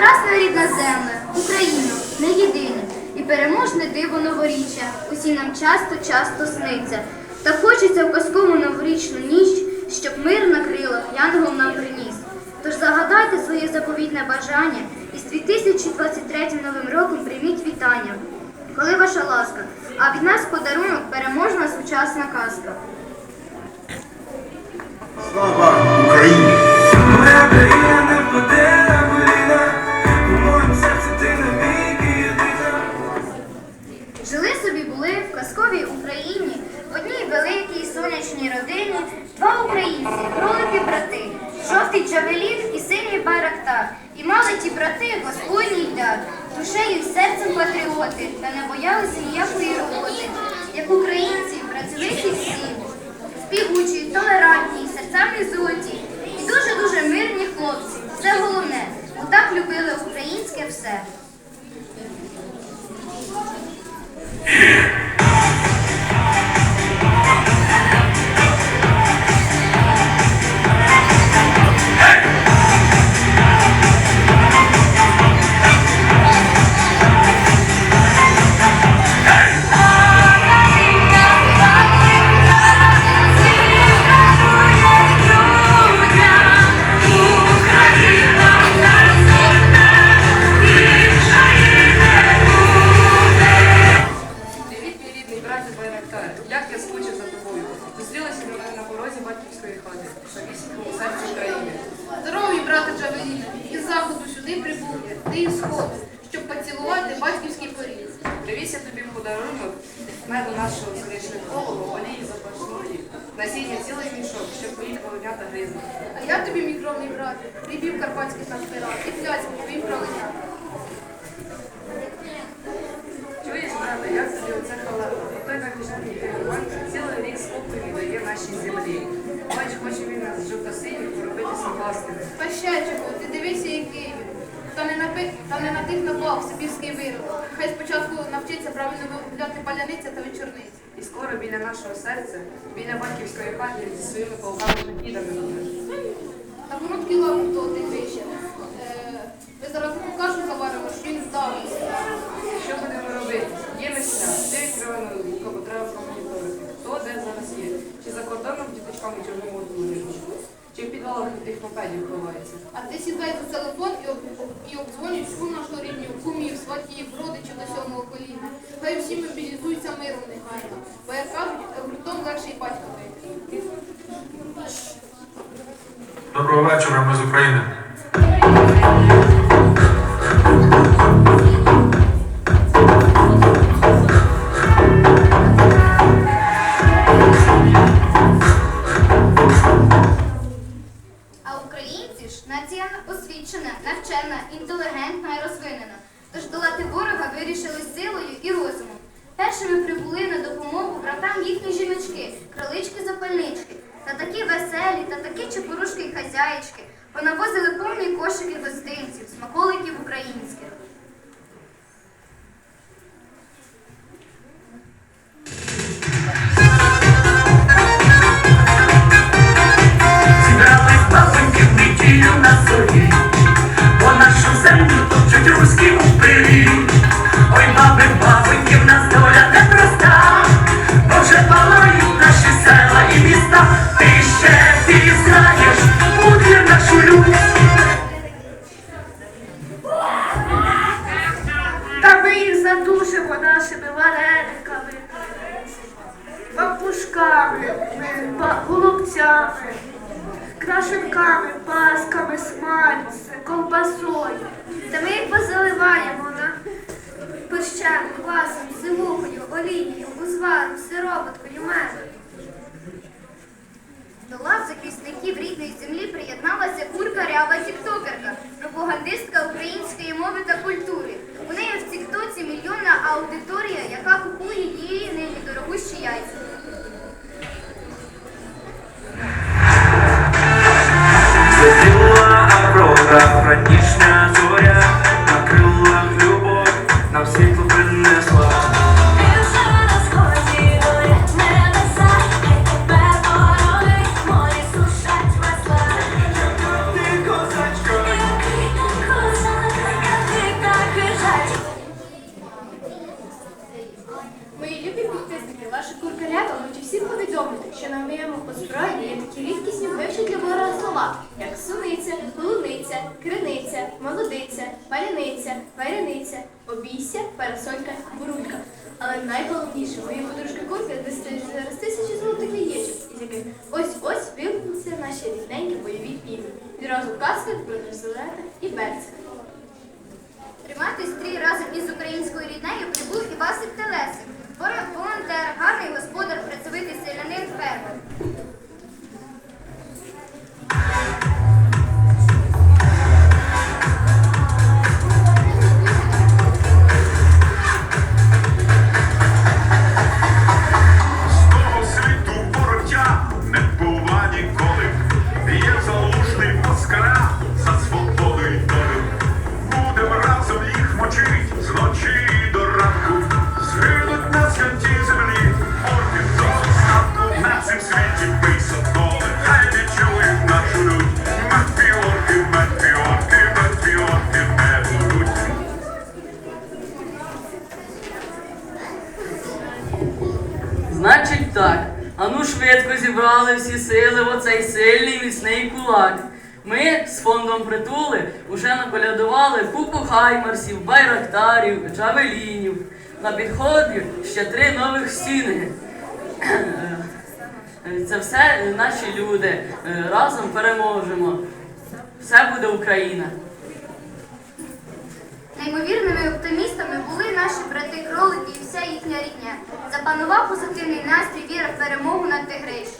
Прекрасна рідна земля, Україна, не єдине, і переможне диво новоріччя. Усі нам часто, часто сниться. Та хочеться в казкову новорічну ніч, щоб мир на крилах янгол нам приніс. Тож загадайте своє заповітне бажання і з 2023 новим роком прийміть вітання. Коли ваша ласка, а від нас подарунок переможна сучасна казка. Слава Україні! Привіз я тобі подарунок меду нашого кришникового, олії запашної, насіння цілий мішок, щоб поїхав володята гризли. А я тобі, мій кровний брате, рибів карпатських назбирав, і пляцьких твоїм правленям. Чуєш, брате, як тобі оце халата? Отой навіжений керуван цілий рік скупки віддає нашій землі. Бач, хоче він нас жовто-синіх поробитися власними. Ще чого, ти дивися, він. Та не, на, пи- та не на тих сибірський вирок. Хай спочатку навчиться правильно виробляти паляниця та вечорниці. І скоро біля нашого серця, біля батьківської хати зі своїми полками та будеш. Та короткий лапу того ти вище. Е, ви зараз покажу заваримо, що він здався. Що будемо робити? Є місця, де відкривано кого треба промоніторити. Хто де зараз є? Чи за кордоном діточками чорному одному Чи в підвалах тих мопедів ховається? А ти сідай за телефон і, і обдзвонюють всю нашу рідню, кумів, сватів, родичів до сьомого коліна. Хай всі мобілізуються миром нехай. Бо як кажуть, нація освічена, навчена, інтелігентна і розвинена. Тож долати ворога вирішили силою і розумом. Першими прибули на допомогу братам їхні жіночки, кролички запальнички. Та такі веселі, та такі чепурушки й хазяїчки. Понавозили повні кошики гостинців, смаколиків українських. Па- голубцями, крашенками, пасками, смальцем, ковбасою. Та ми їх позаливаємо на пищем, квасом, сивухою, олією, узваром, сироваткою, медом. До лав захисників рідної землі приєдналася курка рява тіктокерка, пропагандистка української мови та культури. Рідненькі бойові півні. Відразу каски, бронежилети і берці. Тримати стрій разом із українською ріднею прибув і Василь Телесик. Волонтер, гарний господар, працьовитий селянин, фермер. Значить так. Ану швидко зібрали всі сили в оцей сильний міцний кулак. Ми з фондом притули уже наколядували купу хаймарсів, байрактарів, джавелінів. На підході ще три нових стіни. Це все наші люди. Разом переможемо. Все буде Україна. Неймовірними оптимістами були наші брати кролики і вся їхня рідня. Запанував позитивний настрій, віра в перемогу над тигрищем.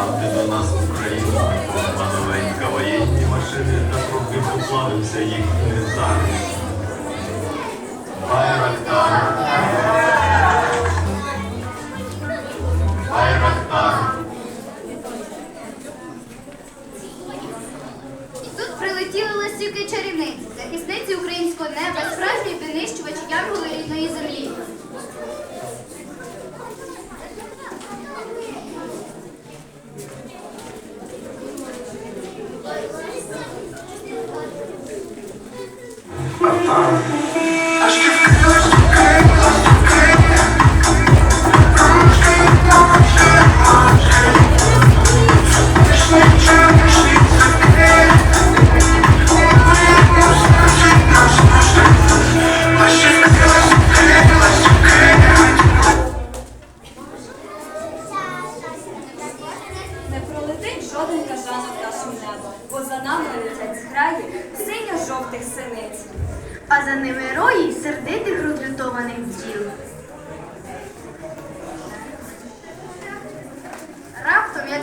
Прийшли до нас Україну, маленька воєнні машини, та трохи поплавився їх захист.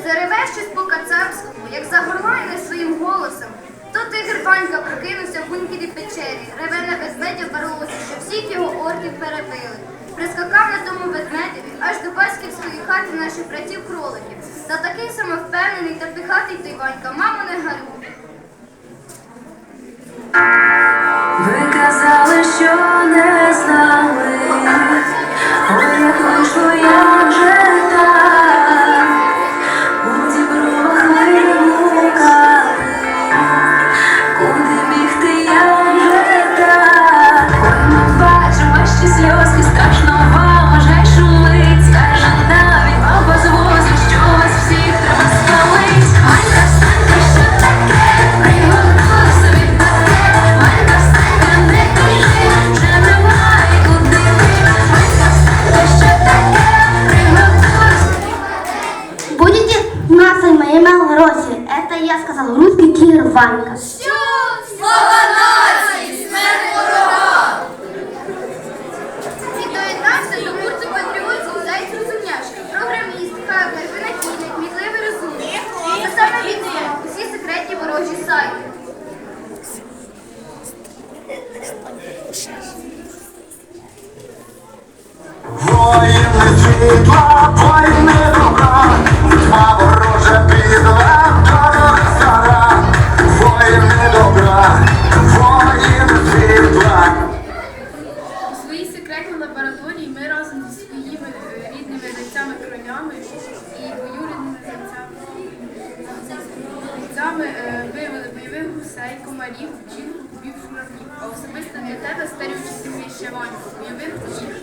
Раптом, як зареве щось по кацапському, як загорлає своїм голосом, то тигр Ванька прокинувся в гуньківій печері, реве на ведмедя барлозі, що всіх його орків перебили. Прискакав на тому ведмедеві аж до батьківської хати наших братів кроликів. Та такий самовпевнений та пихатий той Ванька, мамо не гаруй. Ви казали, що не кир Ванька. І доєднався до гурту патріотів Зайць Розумняшки, програміст, хакер, винахідник, мітливий розумник. Це саме він знав усі секретні ворожі сайти. Воїни світла, воїни добра, тьма ворожа підла, комарів, бджіл, кубів. А особисто для тебе старючі сім'ї ще Ванько, бойових птіх.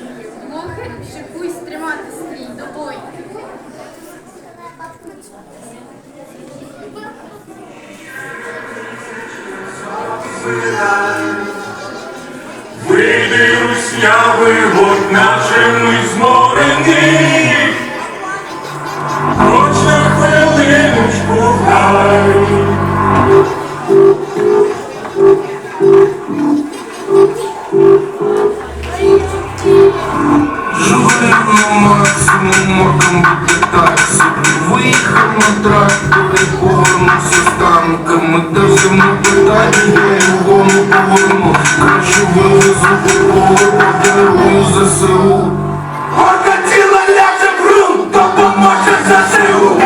Блохи, шикуй стримати стрій до бою. Вийди руснявий год нашими зморений, допоможе ЗСУ.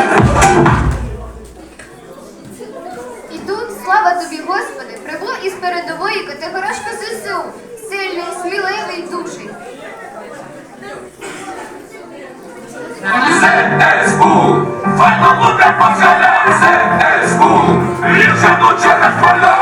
І тут, слава тобі, Господи, прибуло із передової Котигорошко ЗСУ, сильний, сміливий, дужий. ЗСУ, файно буде пожаля, ЗСУ, рішено через поля,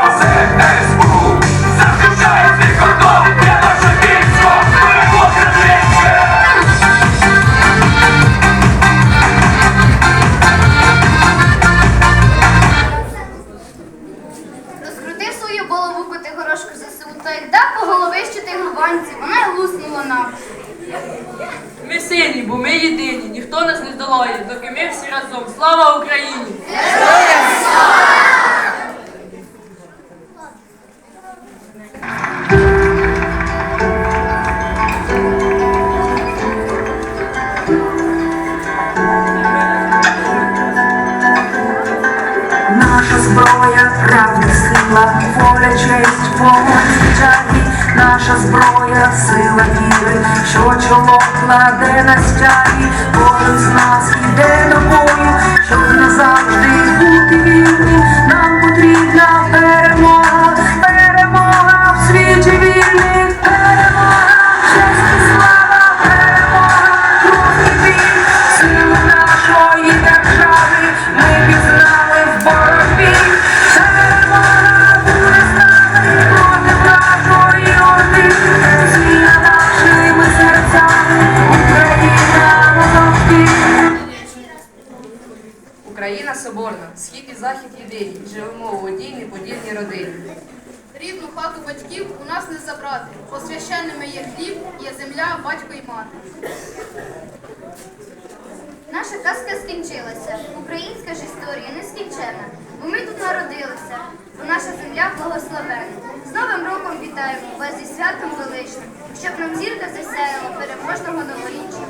честь, вогонь звичайний, наша зброя, сила віри, що чоло кладе на стяги, кожен з нас іде до бою, щоб назавжди бути вірним, нам потрібна перемога єдині, живемо у одній неподільній родині. Рідну хату батьків у нас не забрати, бо священними є хліб, є земля, батько і мати. Наша казка скінчилася. Українська ж історія нескінченна, бо ми тут народилися, бо наша земля благословена. З Новим роком вітаємо вас зі святом величним, щоб нам зірка засяяла переможного новоріччя.